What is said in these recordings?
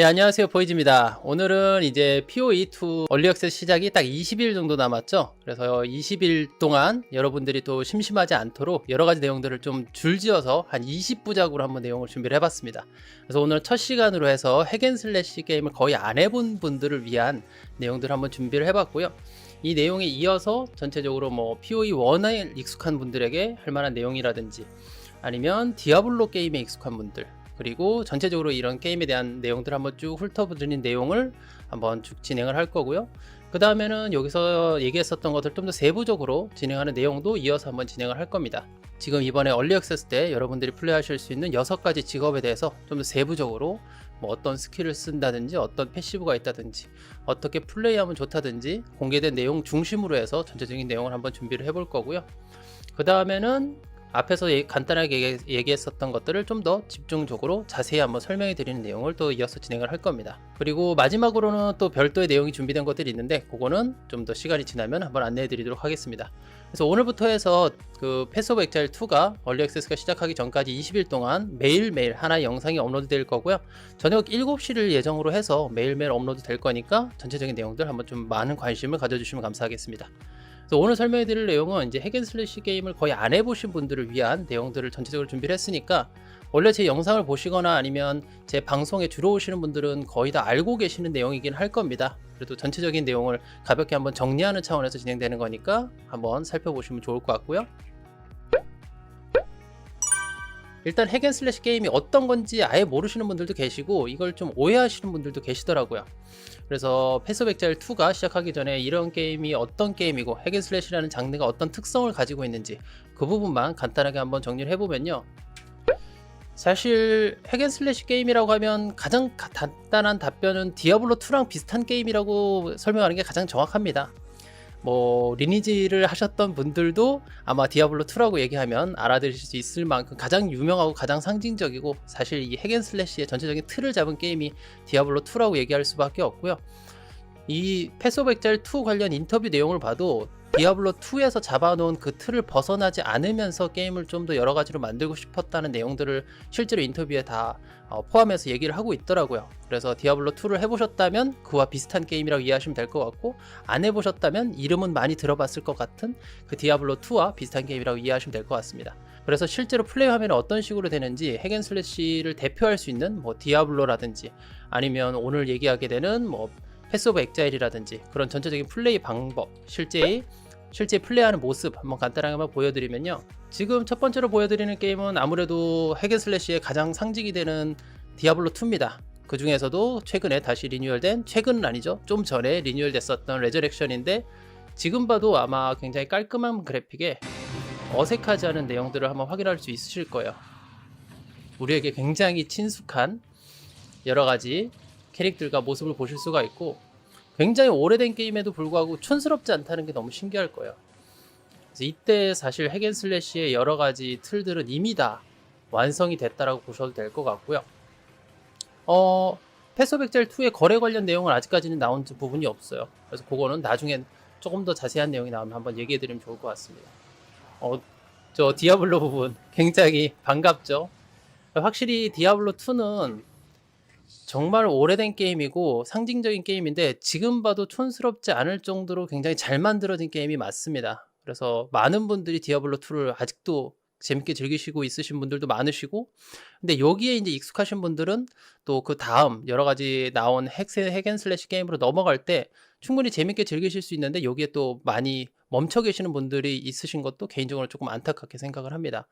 예, 안녕하세요. 보이즈입니다. 오늘은 이제 POE2 얼리 액세스 시작이 딱 20일 정도 남았죠. 그래서 20일 동안 여러분들이 또 심심하지 않도록 여러 가지 내용들을 좀 줄지어서 한 20부작으로 한번 내용을 준비를 해봤습니다. 그래서 오늘 첫 시간으로 해서 핵앤슬래시 게임을 거의 안 해본 분들을 위한 내용들을 한번 준비를 해봤고요. 이 내용에 이어서 전체적으로 뭐 POE1에 익숙한 분들에게 할 만한 내용이라든지 아니면 디아블로 게임에 익숙한 분들 그리고 전체적으로 이런 게임에 대한 내용들 한번 쭉 훑어보는 내용을 한번 쭉 진행을 할 거고요. 그 다음에는 여기서 얘기했었던 것들 좀 더 세부적으로 진행하는 내용도 이어서 한번 진행을 할 겁니다. 지금 이번에 얼리 액세스 때 여러분들이 플레이하실 수 있는 여섯 가지 직업에 대해서 좀 더 세부적으로 뭐 어떤 스킬을 쓴다든지 어떤 패시브가 있다든지 어떻게 플레이하면 좋다든지 공개된 내용 중심으로 해서 전체적인 내용을 한번 준비를 해볼 거고요. 그 다음에는 앞에서 예- 간단하게 얘기- 얘기 했었던 것들을 좀 더 집중적으로 자세히 한번 설명해 드리는 내용을 또 이어서 진행을 할 겁니다. 그리고 마지막으로는 또 별도의 내용이 준비된 것들이 있는데 그거는 좀 더 시간이 지나면 한번 안내해 드리도록 하겠습니다. 그래서 오늘부터 해서 그 패스 오브 엑자일 2가 얼리 액세스가 시작하기 전까지 20일 동안 매일매일 하나의 영상이 업로드 될 거고요. 저녁 7시를 예정으로 해서 매일매일 업로드 될 거니까 전체적인 내용들 한번 좀 많은 관심을 가져주시면 감사하겠습니다. 오늘 설명해 드릴 내용은 이제 핵앤슬래시 게임을 거의 안 해보신 분들을 위한 내용들을 전체적으로 준비를 했으니까 원래 제 영상을 보시거나 아니면 제 방송에 주로 오시는 분들은 거의 다 알고 계시는 내용이긴 할 겁니다. 그래도 전체적인 내용을 가볍게 한번 정리하는 차원에서 진행되는 거니까 한번 살펴보시면 좋을 것 같고요. 일단 핵앤슬래시 게임이 어떤 건지 아예 모르시는 분들도 계시고 이걸 좀 오해하시는 분들도 계시더라고요. 그래서 패스 오브 엑자일 2가 시작하기 전에 이런 게임이 어떤 게임이고 핵앤슬래시라는 장르가 어떤 특성을 가지고 있는지 그 부분만 간단하게 한번 정리를 해보면요. 사실 핵앤슬래시 게임이라고 하면 가장 가- 간단한 답변은 디아블로 2랑 비슷한 게임이라고 설명하는 게 가장 정확합니다. 뭐 리니지를 하셨던 분들도 아마 디아블로 2라고 얘기하면 알아들으실 수 있을 만큼 가장 유명하고 가장 상징적이고 사실 이 핵앤슬래시의 전체적인 틀을 잡은 게임이 디아블로 2라고 얘기할 수밖에 없고요. 이 오브 엑자일 2 관련 인터뷰 내용을 봐도 디아블로 2에서 잡아놓은 그 틀을 벗어나지 않으면서 게임을 좀 더 여러 가지로 만들고 싶었다는 내용들을 실제로 인터뷰에 다 어, 포함해서 얘기를 하고 있더라고요. 그래서 디아블로 2를 해보셨다면 그와 비슷한 게임이라고 이해하시면 될 것 같고 안 해보셨다면 이름은 많이 들어봤을 것 같은 그 디아블로 2와 비슷한 게임이라고 이해하시면 될 것 같습니다. 그래서 실제로 플레이 화면이 어떤 식으로 되는지 핵앤슬래시를 대표할 수 있는 뭐 디아블로라든지 아니면 오늘 얘기하게 되는 뭐 패스 오브 엑자일이라든지 그런 전체적인 플레이 방법 실제 실제 플레이하는 모습 한번 간단하게 한번 보여드리면요. 지금 첫 번째로 보여드리는 게임은 아무래도 핵앤슬래시의 가장 상징이 되는 디아블로 2입니다. 그 중에서도 최근에 다시 리뉴얼된 최근은 아니죠. 좀 전에 리뉴얼 됐었던 레저렉션인데 지금 봐도 아마 굉장히 깔끔한 그래픽에 어색하지 않은 내용들을 한번 확인할 수 있으실 거예요. 우리에게 굉장히 친숙한 여러 가지 캐릭들과 모습을 보실 수가 있고 굉장히 오래된 게임에도 불구하고 촌스럽지 않다는 게 너무 신기할 거예요. 이때 사실 핵앤슬래시의 여러 가지 틀들은 이미 다 완성이 됐다라고 보셔도 될 것 같고요. 어, 엑자일 2의 거래 관련 내용은 아직까지는 나온 부분이 없어요. 그래서 그거는 나중에 조금 더 자세한 내용이 나오면 한번 얘기해 드리면 좋을 것 같습니다. 어, 저 디아블로 부분 굉장히 반갑죠. 확실히 디아블로 2는 정말 오래된 게임이고 상징적인 게임인데 지금 봐도 촌스럽지 않을 정도로 굉장히 잘 만들어진 게임이 맞습니다. 그래서 많은 분들이 디아블로 2를 아직도 재밌게 즐기시고 있으신 분들도 많으시고 근데 여기에 이제 익숙하신 분들은 또 그 다음 여러 가지 나온 핵세 핵앤슬래시 게임으로 넘어갈 때 충분히 재밌게 즐기실 수 있는데 여기에 또 많이 멈춰 계시는 분들이 있으신 것도 개인적으로 조금 안타깝게 생각을 합니다.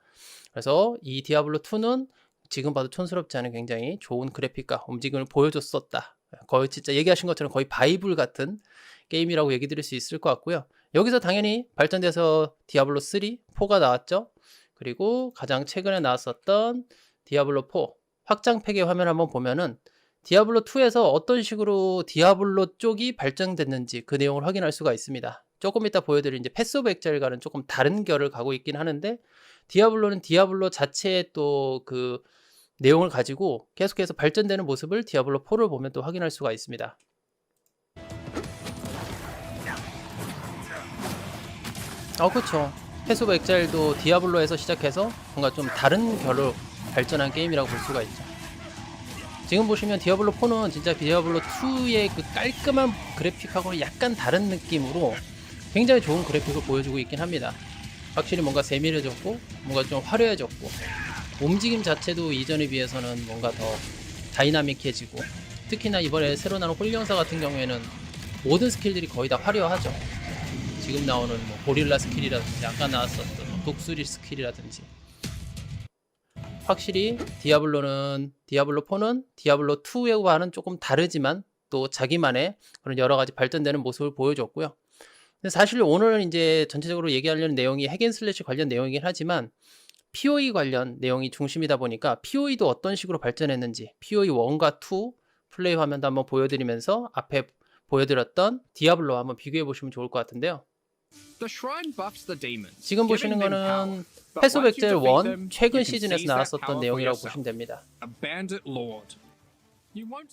그래서 이 디아블로 2는 지금 봐도 촌스럽지 않은 굉장히 좋은 그래픽과 움직임을 보여줬었다. 거의 진짜 얘기하신 것처럼 거의 바이블 같은 게임이라고 얘기 드릴 수 있을 것 같고요. 여기서 당연히 발전돼서 디아블로 3, 4가 나왔죠. 그리고 가장 최근에 나왔었던 디아블로 4 확장팩의 화면 한번 보면은 디아블로 2에서 어떤 식으로 디아블로 쪽이 발전됐는지 그 내용을 확인할 수가 있습니다. 조금 이따 보여드릴 이제 패스 오브 엑자일과는 조금 다른 결을 가고 있긴 하는데 디아블로는 디아블로 자체의 또 그 내용을 가지고 계속해서 발전되는 모습을 디아블로 4를 보면 또 확인할 수가 있습니다. 어. 패스 오브 엑자일도 디아블로에서 시작해서 뭔가 좀 다른 결로 발전한 게임이라고 볼 수가 있죠. 지금 보시면 디아블로 4는 진짜 디아블로 2의 그 깔끔한 그래픽하고 약간 다른 느낌으로 굉장히 좋은 그래픽을 보여주고 있긴 합니다. 확실히 뭔가 세밀해졌고 뭔가 좀 화려해졌고 움직임 자체도 이전에 비해서는 뭔가 더 다이나믹해지고 특히나 이번에 새로 나온 홀령사 같은 경우에는 모든 스킬들이 거의 다 화려하죠. 지금 나오는 뭐 고릴라 스킬이라든지 아까 나왔었던 뭐 독수리 스킬이라든지 확실히 디아블로는 디아블로 4는 디아블로 2와는 조금 다르지만 또 자기만의 그런 여러 가지 발전되는 모습을 보여줬고요. 근데 사실 오늘 이제 전체적으로 얘기하려는 내용이 핵앤슬래시 관련 내용이긴 하지만 POE 관련 내용이 중심이다 보니까 POE도 어떤 식으로 발전했는지 POE 1과 2 플레이 화면도 한번 보여드리면서 앞에 보여드렸던 디아블로와 한번 비교해 보시면 좋을 것 같은데요. 지금 보시는 거는 엑셀 1 최근 시즌에서 나왔었던 내용이라고 보시면 됩니다.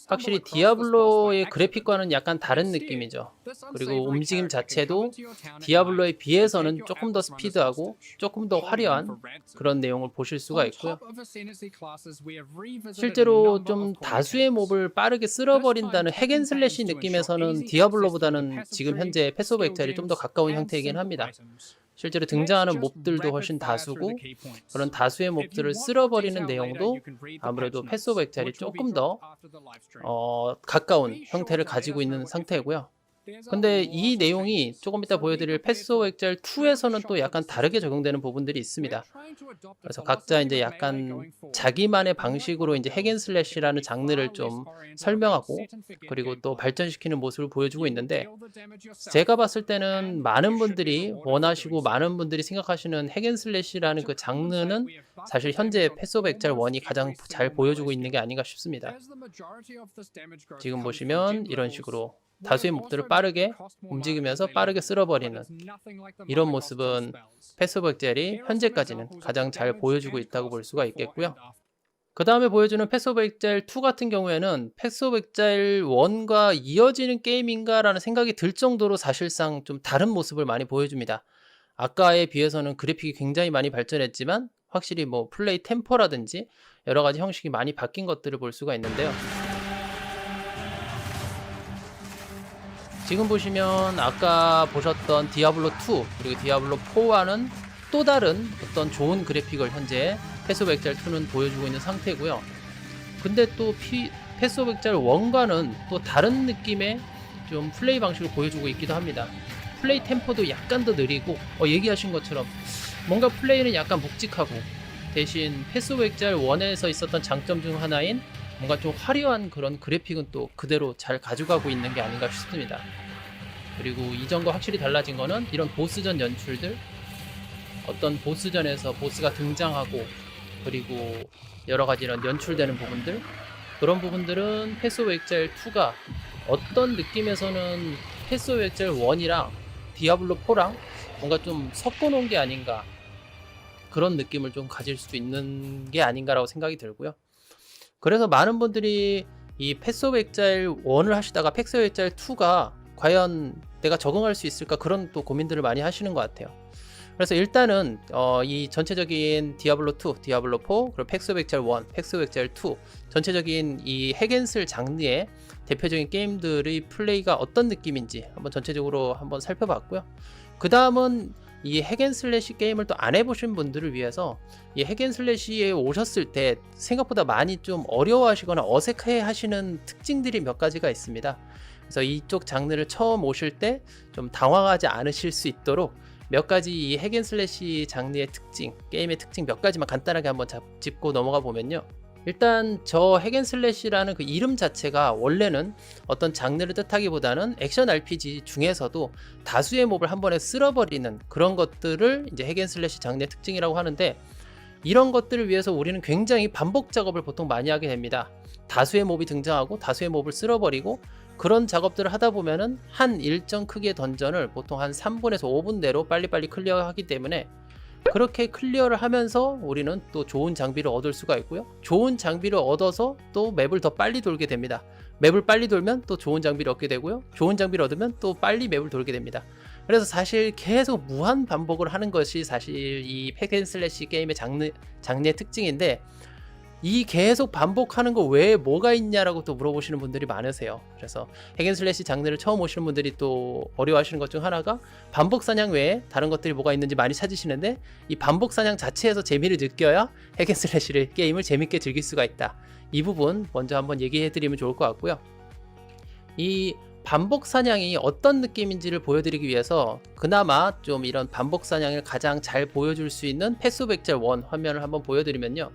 확실히 디아블로의 그래픽과는 약간 다른 느낌이죠. 그리고 움직임 자체도 디아블로에 비해서는 조금 더 스피드하고 조금 더 화려한 그런 내용을 보실 수가 있고요. 실제로 좀 다수의 몹을 빠르게 쓸어버린다는 핵앤슬래시 느낌에서는 디아블로보다는 지금 현재 패스 오브 엑셀이 좀더 가까운 형태이긴 합니다. 실제로 등장하는 몹들도 훨씬 다수고 그런 다수의 몹들을 쓸어버리는 내용도 아무래도 패스 오브 엑셀이 조금 더 어, 가까운 형태를 가지고 있는 상태고요. 근데 이 내용이 조금 이따 보여드릴 패스 오브 엑셀 2에서는 또 약간 다르게 적용되는 부분들이 있습니다. 그래서 각자 이제 약간 자기만의 방식으로 이제 핵앤슬래시라는 장르를 좀 설명하고 그리고 또 발전시키는 모습을 보여주고 있는데 제가 봤을 때는 많은 분들이 원하시고 많은 분들이 생각하시는 핵앤슬래시라는 그 장르는 사실 현재 패스 오브 엑셀 1이 가장 잘 보여주고 있는 게 아닌가 싶습니다. 지금 보시면 이런 식으로 다수의 몹들을 빠르게 움직이면서 빠르게 쓸어버리는 이런 모습은 패스 오브 엑셀이 현재까지는 가장 잘 보여주고 있다고 볼 수가 있겠고요. 그 다음에 보여주는 패스 오브 엑셀 2 같은 경우에는 패스 오브 엑셀 1과 이어지는 게임인가 라는 생각이 들 정도로 사실상 좀 다른 모습을 많이 보여줍니다. 아까에 비해서는 그래픽이 굉장히 많이 발전했지만 확실히 뭐 플레이 템포라든지 여러 가지 형식이 많이 바뀐 것들을 볼 수가 있는데요. 지금 보시면 아까 보셨던 디아블로 2 그리고 디아블로 4와는 또 다른 어떤 좋은 그래픽을 현재 패스 오브 엑셀 2는 보여주고 있는 상태고요. 근데 또 피, 패스 오브 엑셀 1과는 또 다른 느낌의 좀 플레이 방식을 보여주고 있기도 합니다. 플레이 템포도 약간 더 느리고 어, 얘기하신 것처럼 뭔가 플레이는 약간 묵직하고 대신 패스 오브 엑셀 1에서 있었던 장점 중 하나인 뭔가 좀 화려한 그런 그래픽은 또 그대로 잘 가져가고 있는 게 아닌가 싶습니다. 그리고 이전과 확실히 달라진 거는 이런 보스전 연출들 어떤 보스전에서 보스가 등장하고 그리고 여러 가지 이런 연출되는 부분들 그런 부분들은 오브 엑셀 2가 어떤 느낌에서는 오브 엑셀 1이랑 디아블로 4랑 뭔가 좀 섞어 놓은 게 아닌가 그런 느낌을 좀 가질 수 있는 게 아닌가라고 생각이 들고요. 그래서 많은 분들이 이 패스 오브 엑셀 1을 하시다가 패스 오브 엑셀 2가 과연 내가 적응할 수 있을까 그런 또 고민들을 많이 하시는 것 같아요. 그래서 일단은 어, 이 전체적인 디아블로 2, 디아블로 4, 그리고 팩스 오브 엑셀 1, 팩스 오브 엑셀 2 전체적인 이 핵앤슬 장르의 대표적인 게임들의 플레이가 어떤 느낌인지 한번 전체적으로 한번 살펴봤고요. 그 다음은 이 핵앤슬래시 게임을 또 안 해보신 분들을 위해서 이 핵앤슬래시에 오셨을 때 생각보다 많이 좀 어려워하시거나 어색해 하시는 특징들이 몇 가지가 있습니다. 그래서 이쪽 장르를 처음 오실 때 좀 당황하지 않으실 수 있도록 몇 가지 이 핵앤슬래시 장르의 특징, 게임의 특징 몇 가지만 간단하게 한번 잡, 짚고 넘어가 보면요. 일단 저 핵앤슬래시라는 그 이름 자체가 원래는 어떤 장르를 뜻하기보다는 액션 RPG 중에서도 다수의 몹을 한 번에 쓸어버리는 그런 것들을 이제 핵앤슬래시 장르의 특징이라고 하는데 이런 것들을 위해서 우리는 굉장히 반복 작업을 보통 많이 하게 됩니다. 다수의 몹이 등장하고 다수의 몹을 쓸어버리고 그런 작업들을 하다 보면은 한 일정 크기의 던전을 보통 한 3분에서 5분 내로 빨리빨리 클리어하기 때문에 그렇게 클리어를 하면서 우리는 또 좋은 장비를 얻을 수가 있고요. 좋은 장비를 얻어서 또 맵을 더 빨리 돌게 됩니다. 맵을 빨리 돌면 또 좋은 장비를 얻게 되고요. 좋은 장비를 얻으면 또 빨리 맵을 돌게 됩니다. 그래서 사실 계속 무한 반복을 하는 것이 사실 이 팩앤슬래시 게임의 장르, 장르의 특징인데 이 계속 반복하는 거 외에 뭐가 있냐라고 또 물어보시는 분들이 많으세요. 그래서 핵앤슬래시 장르를 처음 오시는 분들이 또 어려워하시는 것 중 하나가 반복 사냥 외에 다른 것들이 뭐가 있는지 많이 찾으시는데 이 반복 사냥 자체에서 재미를 느껴야 핵앤슬래시를 게임을 재밌게 즐길 수가 있다. 이 부분 먼저 한번 얘기해 드리면 좋을 것 같고요. 이 반복 사냥이 어떤 느낌인지를 보여드리기 위해서 그나마 좀 이런 반복 사냥을 가장 잘 보여줄 수 있는 패스 백젤 원 화면을 한번 보여드리면요.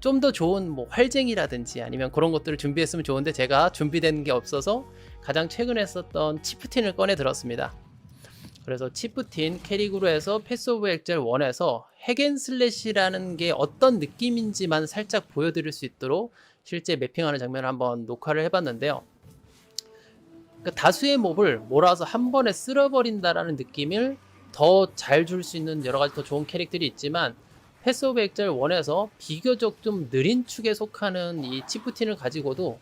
좀 더 좋은 뭐 활쟁이라든지 아니면 그런 것들을 준비했으면 좋은데 제가 준비된 게 없어서 가장 최근에 썼던 치프틴을 꺼내 들었습니다. 그래서 치프틴 캐릭으로 해서 패스 오브 엑젤 1에서 핵앤슬래시라는 게 어떤 느낌인지만 살짝 보여드릴 수 있도록 실제 매핑하는 장면을 한번 녹화를 해봤는데요. 그러니까 다수의 몹을 몰아서 한 번에 쓸어버린다라는 느낌을 더 잘 줄 수 있는 여러 가지 더 좋은 캐릭들이 있지만 패스 오브 엑젤 1에서 비교적 좀 느린 축에 속하는 이 치프틴을 가지고도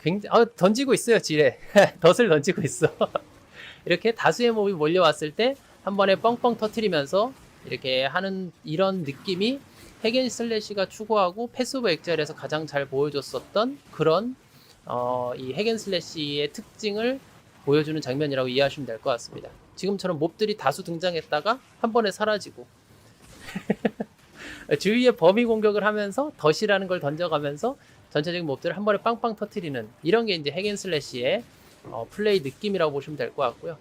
굉장히 아, 던지고 있어요 지뢰. 덫을 던지고 있어. 이렇게 다수의 몹이 몰려왔을 때 한 번에 뻥뻥 터트리면서 이렇게 하는 이런 느낌이 핵앤슬래시가 추구하고 패스 오브 엑젤에서 가장 잘 보여줬었던 그런 어, 이 핵앤슬래시의 특징을 보여주는 장면이라고 이해하시면 될 것 같습니다. 지금처럼 몹들이 다수 등장했다가 한 번에 사라지고 주위에 범위 공격을 하면서 덫이라는 걸 던져가면서 전체적인 몹들을 한 번에 빵빵 터트리는 이런 게 이제 핵앤슬래시의 어, 플레이 느낌이라고 보시면 될 것 같고요.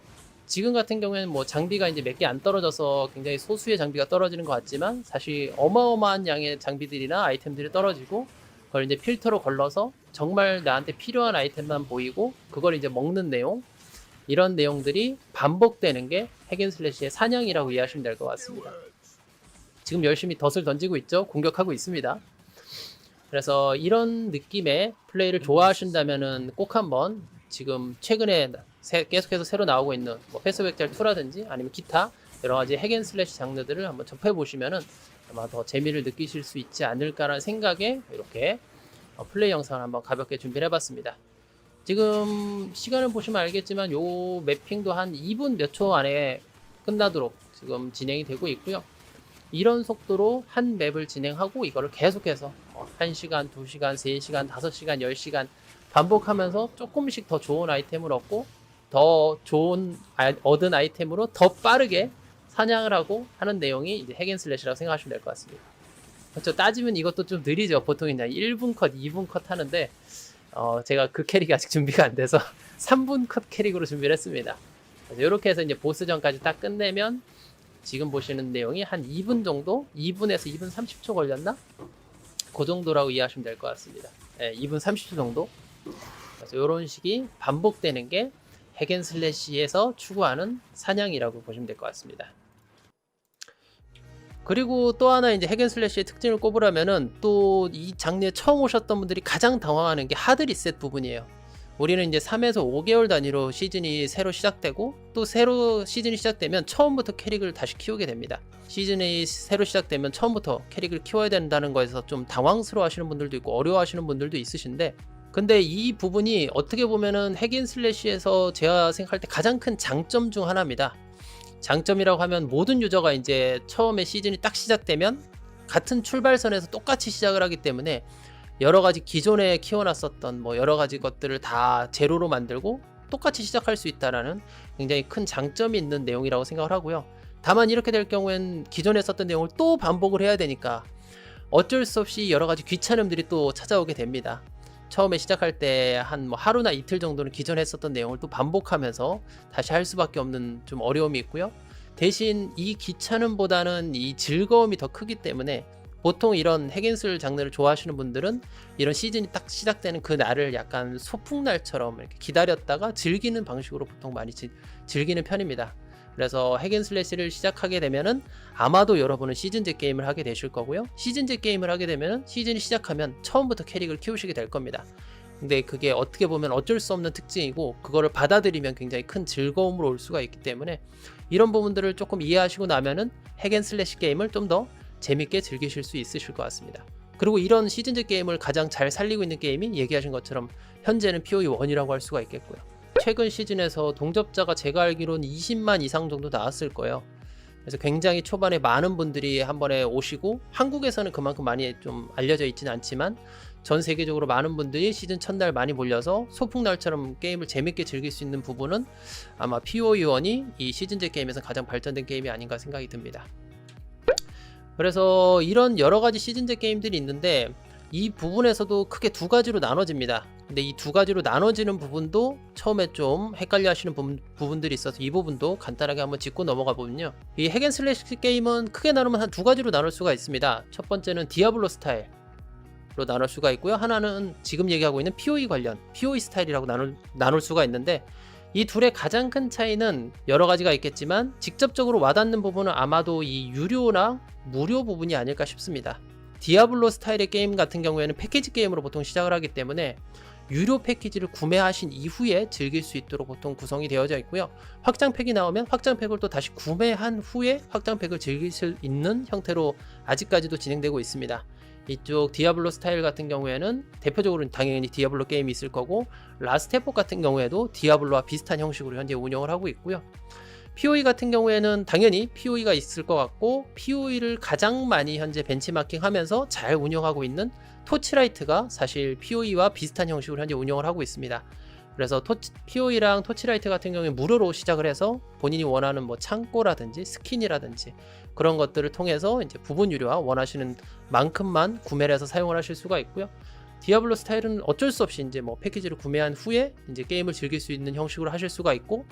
지금 같은 경우에는 뭐 장비가 이제 몇 개 안 떨어져서 굉장히 소수의 장비가 떨어지는 것 같지만 사실 어마어마한 양의 장비들이나 아이템들이 떨어지고 그걸 이제 필터로 걸러서 정말 나한테 필요한 아이템만 보이고 그걸 이제 먹는 내용 이런 내용들이 반복되는 게 핵앤슬래시의 사냥이라고 이해하시면 될 것 같습니다. 지금 열심히 덫을 던지고 있죠. 공격하고 있습니다. 그래서 이런 느낌의 플레이를 좋아하신다면은 꼭 한번 지금 최근에 새- 계속해서 새로 나오고 있는 뭐 패스백젤 2라든지 아니면 기타 여러 가지 핵앤슬래시 장르들을 한번 접해 보시면은 아마 더 재미를 느끼실 수 있지 않을까라는 생각에 이렇게 어, 플레이 영상을 한번 가볍게 준비를 해봤습니다. 지금 시간을 보시면 알겠지만 요 매핑도 한 2분 몇 초 안에 끝나도록 지금 진행이 되고 있고요. 이런 속도로 한 맵을 진행하고 이거를 계속해서 어, 1시간, 2시간, 3시간, 5시간, 10시간 반복하면서 조금씩 더 좋은 아이템을 얻고 더 좋은 아- 얻은 아이템으로 더 빠르게 사냥을 하고 하는 내용이 이제 핵앤슬래시라고 생각하시면 될 것 같습니다. 그렇죠. 따지면 이것도 좀 느리죠. 보통 그냥 1분 컷, 2분 컷 하는데 어, 제가 그 캐릭이 아직 준비가 안 돼서 3분 컷 캐릭으로 준비를 했습니다. 이렇게 해서 이제 보스전까지 딱 끝내면 지금 보시는 내용이 한 2분 정도? 2분에서 2분 30초 걸렸나? 그 정도라고 이해하시면 될 것 같습니다. 네, 2분 30초 정도. 그래서 이런 식이 반복되는 게 핵앤슬래시에서 추구하는 사냥이라고 보시면 될 것 같습니다. 그리고 또 하나 이제 핵앤슬래시의 특징을 꼽으라면은 또 이 장르에 처음 오셨던 분들이 가장 당황하는 게 하드 리셋 부분이에요. 우리는 이제 3에서 5개월 단위로 시즌이 새로 시작되고 또 새로 시즌이 시작되면 처음부터 캐릭을 다시 키우게 됩니다. 시즌이 새로 시작되면 처음부터 캐릭을 키워야 된다는 거에서 좀 당황스러워 하시는 분들도 있고 어려워 하시는 분들도 있으신데 근데 이 부분이 어떻게 보면은 핵인 슬래시에서 제가 생각할 때 가장 큰 장점 중 하나입니다. 장점이라고 하면 모든 유저가 이제 처음에 시즌이 딱 시작되면 같은 출발선에서 똑같이 시작을 하기 때문에 여러 가지 기존에 키워놨었던 뭐 여러 가지 것들을 다 제로로 만들고 똑같이 시작할 수 있다라는 굉장히 큰 장점이 있는 내용이라고 생각을 하고요. 다만 이렇게 될 경우엔 기존에 썼던 내용을 또 반복을 해야 되니까 어쩔 수 없이 여러 가지 귀찮음들이 또 찾아오게 됩니다. 처음에 시작할 때 한 뭐 하루나 이틀 정도는 기존에 했었던 내용을 또 반복하면서 다시 할 수밖에 없는 좀 어려움이 있고요. 대신 이 귀찮음보다는 이 즐거움이 더 크기 때문에 보통 이런 핵인술 장르를 좋아하시는 분들은 이런 시즌이 딱 시작되는 그 날을 약간 소풍날처럼 이렇게 기다렸다가 즐기는 방식으로 보통 많이 지- 즐기는 편입니다. 그래서 핵앤슬래시를 시작하게 되면은 아마도 여러분은 시즌제 게임을 하게 되실 거고요. 시즌제 게임을 하게 되면은 시즌이 시작하면 처음부터 캐릭을 키우시게 될 겁니다. 근데 그게 어떻게 보면 어쩔 수 없는 특징이고 그거를 받아들이면 굉장히 큰 즐거움으로 올 수가 있기 때문에 이런 부분들을 조금 이해하시고 나면은 핵앤슬래시 게임을 좀더 재밌게 즐기실 수 있으실 것 같습니다. 그리고 이런 시즌제 게임을 가장 잘 살리고 있는 게임이 얘기하신 것처럼 현재는 POE 1이라고 할 수가 있겠고요. 최근 시즌에서 동접자가 제가 알기로는 20만 이상 정도 나왔을 거예요. 그래서 굉장히 초반에 많은 분들이 한 번에 오시고 한국에서는 그만큼 많이 좀 알려져 있지는 않지만 전 세계적으로 많은 분들이 시즌 첫날 많이 몰려서 소풍날처럼 게임을 재밌게 즐길 수 있는 부분은 아마 POE1이 이 시즌제 게임에서 가장 발전된 게임이 아닌가 생각이 듭니다. 그래서 이런 여러 가지 시즌제 게임들이 있는데 이 부분에서도 크게 두 가지로 나눠집니다. 근데 이 두 가지로 나눠지는 부분도 처음에 좀 헷갈려 하시는 부분, 부분 들이 있어서 이 부분도 간단하게 한번 짚고 넘어가 보면요. 이 핵앤슬래시 게임은 크게 나누면 한 두 가지로 나눌 수가 있습니다. 첫 번째는 디아블로 스타일. 로 나눌 수가 있고요. 하나는 지금 얘기하고 있는 POE 관련, POE 스타일이라고 나눌, 나눌 수가 있는데 이 둘의 가장 큰 차이는 여러 가지가 있겠지만 직접적으로 와닿는 부분은 아마도 이 유료나 무료 부분이 아닐까 싶습니다. 디아블로 스타일의 게임 같은 경우에는 패키지 게임으로 보통 시작을 하기 때문에 유료 패키지를 구매하신 이후에 즐길 수 있도록 보통 구성이 되어져 있고요. 확장팩이 나오면 확장팩을 또 다시 구매한 후에 확장팩을 즐길 수 있는 형태로 아직까지도 진행되고 있습니다. 이쪽 디아블로 스타일 같은 경우에는 대표적으로는 당연히 디아블로 게임이 있을 거고 라스테포 같은 경우에도 디아블로와 비슷한 형식으로 현재 운영을 하고 있고요. POE 같은 경우에는 당연히 POE가 있을 것 같고 POE를 가장 많이 현재 벤치마킹 하면서 잘 운영하고 있는 토치라이트가 사실 POE와 비슷한 형식으로 현재 운영을 하고 있습니다. 그래서 토치, POE랑 토치라이트 같은 경우에 무료로 시작을 해서 본인이 원하는 뭐 창고라든지 스킨이라든지 그런 것들을 통해서 이제 부분 유료화 원하시는 만큼만 구매를 해서 사용을 하실 수가 있고요. 디아블로 스타일은 어쩔 수 없이 이제 뭐 패키지를 구매한 후에 이제 게임을 즐길 수 있는 형식으로 하실 수가 있고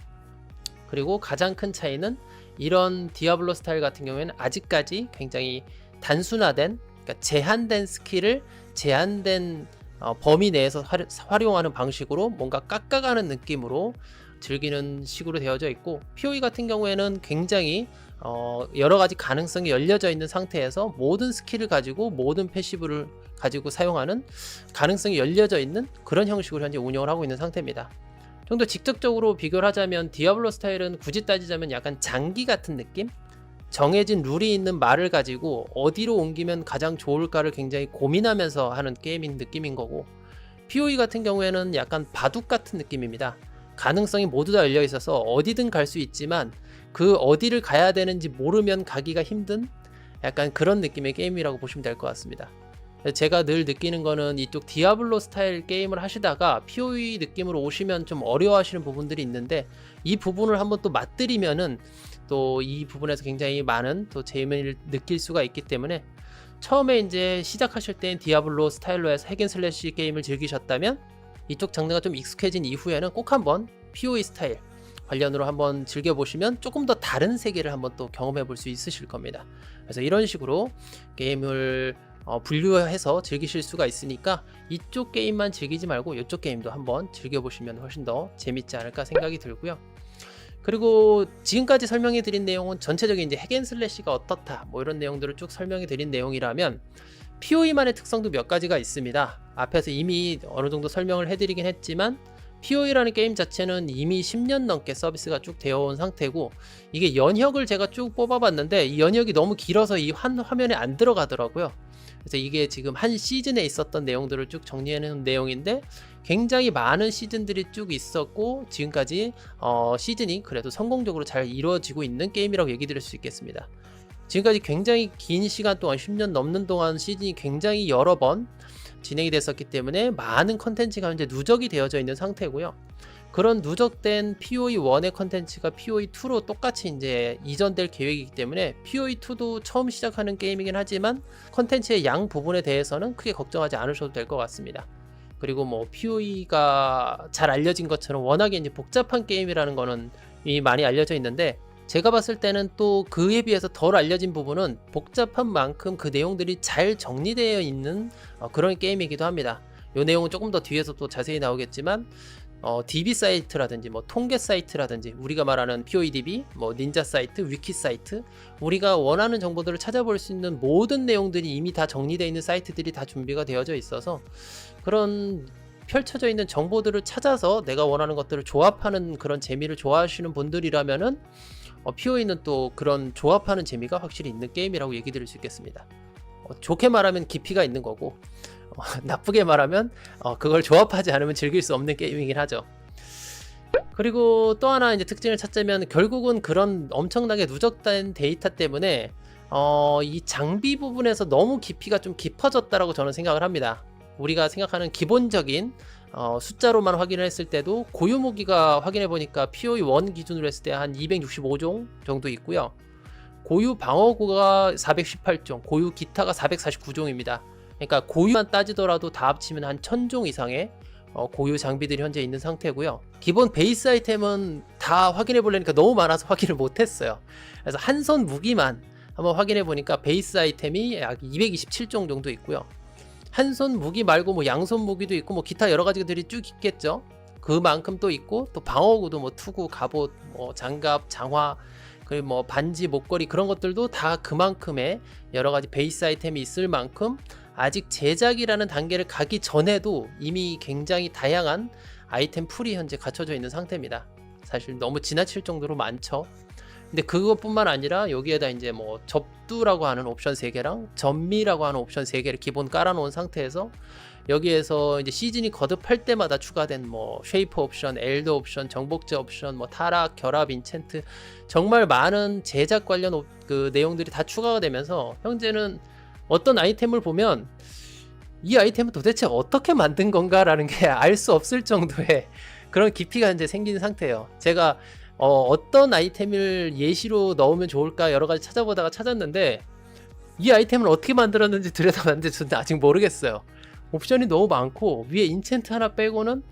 그리고 가장 큰 차이는 이런 디아블로 스타일 같은 경우에는 아직까지 굉장히 단순화된 그러니까 제한된 스킬을 제한된 어, 범위 내에서 활, 활용하는 방식으로 뭔가 깎아가는 느낌으로 즐기는 식으로 되어져 있고 POE 같은 경우에는 굉장히 어, 여러 가지 가능성이 열려져 있는 상태에서 모든 스킬을 가지고 모든 패시브를 가지고 사용하는 가능성이 열려져 있는 그런 형식으로 현재 운영을 하고 있는 상태입니다. 좀 더 직접적으로 비교를 하자면 디아블로 스타일은 굳이 따지자면 약간 장기 같은 느낌? 정해진 룰이 있는 말을 가지고 어디로 옮기면 가장 좋을까를 굉장히 고민하면서 하는 게임인 느낌인 거고 POE 같은 경우에는 약간 바둑 같은 느낌입니다. 가능성이 모두 다 열려 있어서 어디든 갈 수 있지만 그 어디를 가야 되는지 모르면 가기가 힘든 약간 그런 느낌의 게임이라고 보시면 될 것 같습니다. 제가 늘 느끼는 거는 이쪽 디아블로 스타일 게임을 하시다가 POE 느낌으로 오시면 좀 어려워하시는 부분들이 있는데 이 부분을 한번 또 맛들이면은 또 이 부분에서 굉장히 많은 또 재미를 느낄 수가 있기 때문에 처음에 이제 시작하실 땐 디아블로 스타일로 해서 핵앤슬래시 게임을 즐기셨다면 이쪽 장르가 좀 익숙해진 이후에는 꼭 한번 POE 스타일 관련으로 한번 즐겨보시면 조금 더 다른 세계를 한번 또 경험해 볼 수 있으실 겁니다. 그래서 이런 식으로 게임을 어, 분류해서 즐기실 수가 있으니까 이쪽 게임만 즐기지 말고 이쪽 게임도 한번 즐겨보시면 훨씬 더 재밌지 않을까 생각이 들고요. 그리고 지금까지 설명해 드린 내용은 전체적인 이제 핵앤슬래시가 어떻다 뭐 이런 내용들을 쭉 설명해 드린 내용이라면 POE만의 특성도 몇 가지가 있습니다. 앞에서 이미 어느 정도 설명을 해드리긴 했지만 POE라는 게임 자체는 이미 10년 넘게 서비스가 쭉 되어 온 상태고 이게 연혁을 제가 쭉 뽑아봤는데 이 연혁이 너무 길어서 이 한 화면에 안 들어가더라고요. 그래서 이게 지금 한 시즌에 있었던 내용들을 쭉 정리해 놓은 내용인데 굉장히 많은 시즌들이 쭉 있었고 지금까지 어, 시즌이 그래도 성공적으로 잘 이루어지고 있는 게임이라고 얘기 드릴 수 있겠습니다. 지금까지 굉장히 긴 시간 동안 10년 넘는 동안 시즌이 굉장히 여러 번 진행이 됐었기 때문에 많은 컨텐츠가 현재 누적이 되어져 있는 상태고요. 그런 누적된 POE1의 컨텐츠가 POE2로 똑같이 이제 이전될 계획이기 때문에 POE2도 처음 시작하는 게임이긴 하지만 컨텐츠의 양 부분에 대해서는 크게 걱정하지 않으셔도 될 것 같습니다. 그리고 뭐 POE가 잘 알려진 것처럼 워낙에 이제 복잡한 게임이라는 거는 이미 많이 알려져 있는데 제가 봤을 때는 또 그에 비해서 덜 알려진 부분은 복잡한 만큼 그 내용들이 잘 정리되어 있는 어, 그런 게임이기도 합니다. 이 내용은 조금 더 뒤에서 또 자세히 나오겠지만 어, DB 사이트라든지 뭐 통계 사이트라든지 우리가 말하는 POEDB, 뭐 닌자 사이트, 위키 사이트 우리가 원하는 정보들을 찾아볼 수 있는 모든 내용들이 이미 다 정리되어 있는 사이트들이 다 준비가 되어져 있어서 그런 펼쳐져 있는 정보들을 찾아서 내가 원하는 것들을 조합하는 그런 재미를 좋아하시는 분들이라면은 어, POE는 또 그런 조합하는 재미가 확실히 있는 게임이라고 얘기 드릴 수 있겠습니다. 어, 좋게 말하면 깊이가 있는 거고 어, 나쁘게 말하면 어, 그걸 조합하지 않으면 즐길 수 없는 게임이긴 하죠. 그리고 또 하나 이제 특징을 찾자면 결국은 그런 엄청나게 누적된 데이터 때문에 어, 이 장비 부분에서 너무 깊이가 좀 깊어졌다라고 저는 생각을 합니다. 우리가 생각하는 기본적인 어, 숫자로만 확인을 했을 때도 고유 무기가 확인해 보니까 POE1 기준으로 했을 때 한 265종 정도 있고요. 고유 방어구가 418종, 고유 기타가 449종입니다. 그러니까 고유만 따지더라도 다 합치면 한 1000종 이상의 어, 고유 장비들이 현재 있는 상태고요. 기본 베이스 아이템은 다 확인해 보려니까 너무 많아서 확인을 못 했어요. 그래서 한 손 무기만 한번 확인해 보니까 베이스 아이템이 약 227종 정도 있고요. 한 손 무기 말고 뭐 양손 무기도 있고 뭐 기타 여러 가지들이 쭉 있겠죠. 그만큼 또 있고 또 방어구도 뭐 투구, 갑옷, 뭐 장갑, 장화 그리고 뭐 반지, 목걸이 그런 것들도 다 그만큼의 여러 가지 베이스 아이템이 있을 만큼 아직 제작이라는 단계를 가기 전에도 이미 굉장히 다양한 아이템 풀이 현재 갖춰져 있는 상태입니다. 사실 너무 지나칠 정도로 많죠. 근데 그것뿐만 아니라 여기에다 이제 뭐 접두라고 하는 옵션 3개랑 전미라고 하는 옵션 3개를 기본 깔아놓은 상태에서 여기에서 이제 시즌이 거듭할 때마다 추가된 뭐 쉐이프 옵션, 엘더 옵션, 정복제 옵션, 뭐 타락, 결합, 인챈트 정말 많은 제작 관련 옵- 그 내용들이 다 추가가 되면서 현재는 어떤 아이템을 보면 이 아이템은 도대체 어떻게 만든 건가라는 게 알 수 없을 정도의 그런 깊이가 이제 생긴 상태예요. 제가 어, 떤 아이템을 예시로 넣으면 좋을까 여러 가지 찾아보다가 찾았는데 이 아이템을 어떻게 만들었는지 들여다봤는데 저는 아직 모르겠어요. 옵션이 너무 많고 위에 인챈트 하나 빼고는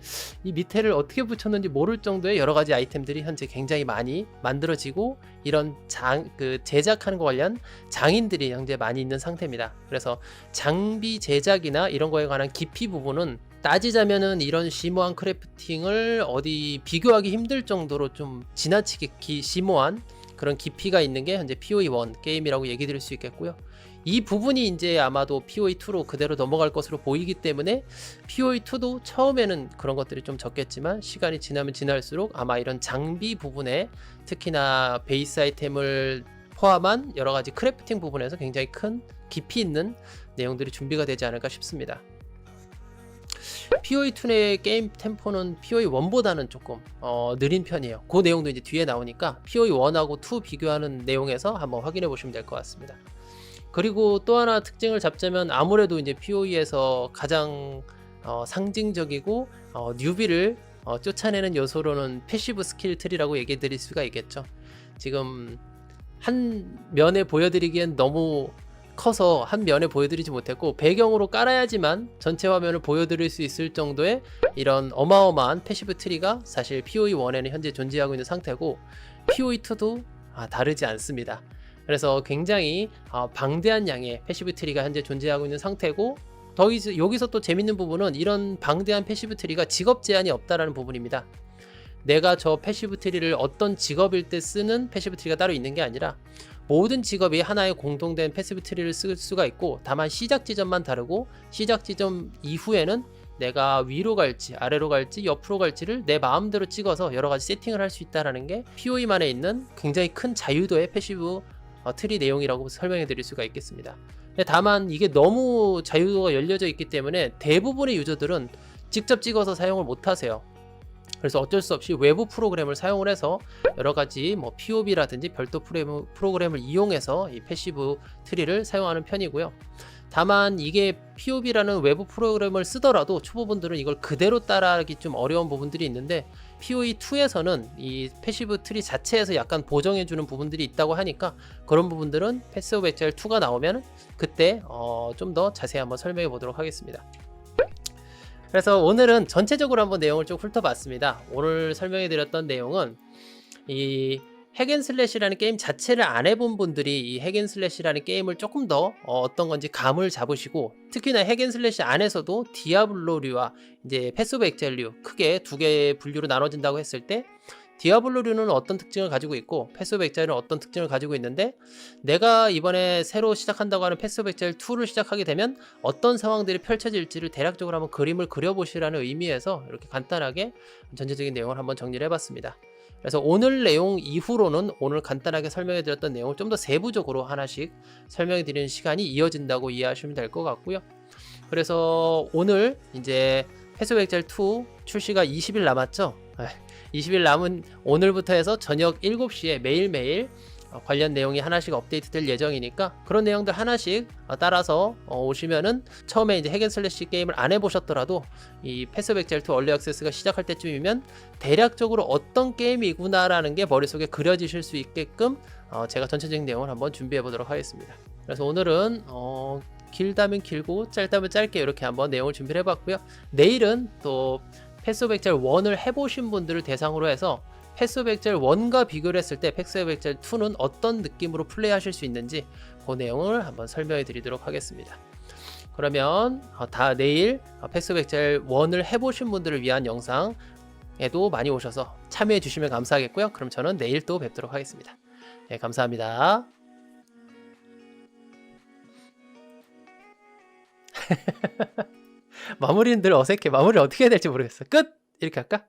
이 밑에를 어떻게 붙였는지 모를 정도의 여러 가지 아이템들이 현재 굉장히 많이 만들어지고 이런 장 그 제작하는 거 관련 장인들이 현재 많이 있는 상태입니다. 그래서 장비 제작이나 이런 거에 관한 깊이 부분은 따지자면은 이런 심오한 크래프팅을 어디 비교하기 힘들 정도로 좀 지나치게 기, 심오한 그런 깊이가 있는 게 현재 POE1 게임이라고 얘기 드릴 수 있겠고요. 이 부분이 이제 아마도 POE2로 그대로 넘어갈 것으로 보이기 때문에 POE2도 처음에는 그런 것들이 좀 적겠지만 시간이 지나면 지날수록 아마 이런 장비 부분에 특히나 베이스 아이템을 포함한 여러 가지 크래프팅 부분에서 굉장히 큰 깊이 있는 내용들이 준비가 되지 않을까 싶습니다. POE2의 게임 템포는 POE1보다는 조금 어, 느린 편이에요. 그 내용도 이제 뒤에 나오니까 POE1하고 2 비교하는 내용에서 한번 확인해 보시면 될 것 같습니다. 그리고 또 하나 특징을 잡자면 아무래도 이제 POE에서 가장 어, 상징적이고 어, 뉴비를 어, 쫓아내는 요소로는 패시브 스킬 트리라고 얘기해 드릴 수가 있겠죠. 지금 한 면에 보여드리기엔 너무 커서 한 면에 보여드리지 못했고 배경으로 깔아야지만 전체 화면을 보여드릴 수 있을 정도의 이런 어마어마한 패시브 트리가 사실 POE1에는 현재 존재하고 있는 상태고 POE2도 아, 다르지 않습니다. 그래서 굉장히 어, 방대한 양의 패시브 트리가 현재 존재하고 있는 상태고 더 여기서 또 재밌는 부분은 이런 방대한 패시브 트리가 직업 제한이 없다라는 부분입니다. 내가 저 패시브 트리를 어떤 직업일 때 쓰는 패시브 트리가 따로 있는 게 아니라 모든 직업이 하나의 공통된 패시브 트리를 쓸 수가 있고 다만 시작 지점만 다르고 시작 지점 이후에는 내가 위로 갈지 아래로 갈지 옆으로 갈지를 내 마음대로 찍어서 여러 가지 세팅을 할 수 있다라는 게 POE만에 있는 굉장히 큰 자유도의 패시브 어, 트리 내용이라고 설명해 드릴 수가 있겠습니다. 다만 이게 너무 자유도가 열려져 있기 때문에 대부분의 유저들은 직접 찍어서 사용을 못 하세요. 그래서 어쩔 수 없이 외부 프로그램을 사용을 해서 여러 가지 뭐 POB라든지 별도 프로그램, 프로그램을 이용해서 이 패시브 트리를 사용하는 편이고요. 다만 이게 POB라는 외부 프로그램을 쓰더라도 초보분들은 이걸 그대로 따라하기 좀 어려운 부분들이 있는데 POE2에서는 이 패시브 트리 자체에서 약간 보정해주는 부분들이 있다고 하니까 그런 부분들은 패스 오브 엑셀 2가 나오면 그때 어, 좀 더 자세히 한번 설명해 보도록 하겠습니다. 그래서 오늘은 전체적으로 한번 내용을 좀 훑어봤습니다. 오늘 설명해 드렸던 내용은 이 핵앤슬래시라는 게임 자체를 안 해본 분들이 이 핵앤슬래시라는 게임을 조금 더 어, 어떤 건지 감을 잡으시고 특히나 핵앤슬래시 안에서도 디아블로류와 이제 패스 오브 엑셀류 크게 두 개의 분류로 나눠진다고 했을 때 디아블로류는 어떤 특징을 가지고 있고 패스 오브 엑셀은 어떤 특징을 가지고 있는데 내가 이번에 새로 시작한다고 하는 패스 오브 엑셀 2를 시작하게 되면 어떤 상황들이 펼쳐질지를 대략적으로 한번 그림을 그려보시라는 의미에서 이렇게 간단하게 전체적인 내용을 한번 정리를 해봤습니다. 그래서 오늘 내용 이후로는 오늘 간단하게 설명해 드렸던 내용을 좀 더 세부적으로 하나씩 설명해 드리는 시간이 이어진다고 이해하시면 될 것 같고요. 그래서 오늘 이제 오브 엑셀 2 출시가 20일 남았죠. 20일 남은 오늘부터 해서 저녁 7시에 매일매일 어, 관련 내용이 하나씩 업데이트 될 예정이니까 그런 내용들 하나씩 어, 따라서 어, 오시면은 처음에 이제 핵앤슬래시 게임을 안 해보셨더라도 이 패스백 젤2 얼리 액세스가 시작할 때쯤이면 대략적으로 어떤 게임이구나라는 게 머릿속에 그려지실 수 있게끔 어, 제가 전체적인 내용을 한번 준비해 보도록 하겠습니다. 그래서 오늘은 어, 길다면 길고 짧다면 짧게 이렇게 한번 내용을 준비를 해봤고요. 내일은 또 패스백 젤 1을 해보신 분들을 대상으로 해서 패스백젤 1과 비교를 했을 때 패스백젤 2는 어떤 느낌으로 플레이하실 수 있는지 그 내용을 한번 설명해 드리도록 하겠습니다. 그러면 어, 다 내일 어, 패스백젤 1을 해보신 분들을 위한 영상에도 많이 오셔서 참여해 주시면 감사하겠고요. 그럼 저는 내일 또 뵙도록 하겠습니다. 네, 감사합니다. 마무리는 늘 어색해. 마무리 어떻게 해야 될지 모르겠어. 끝! 이렇게 할까?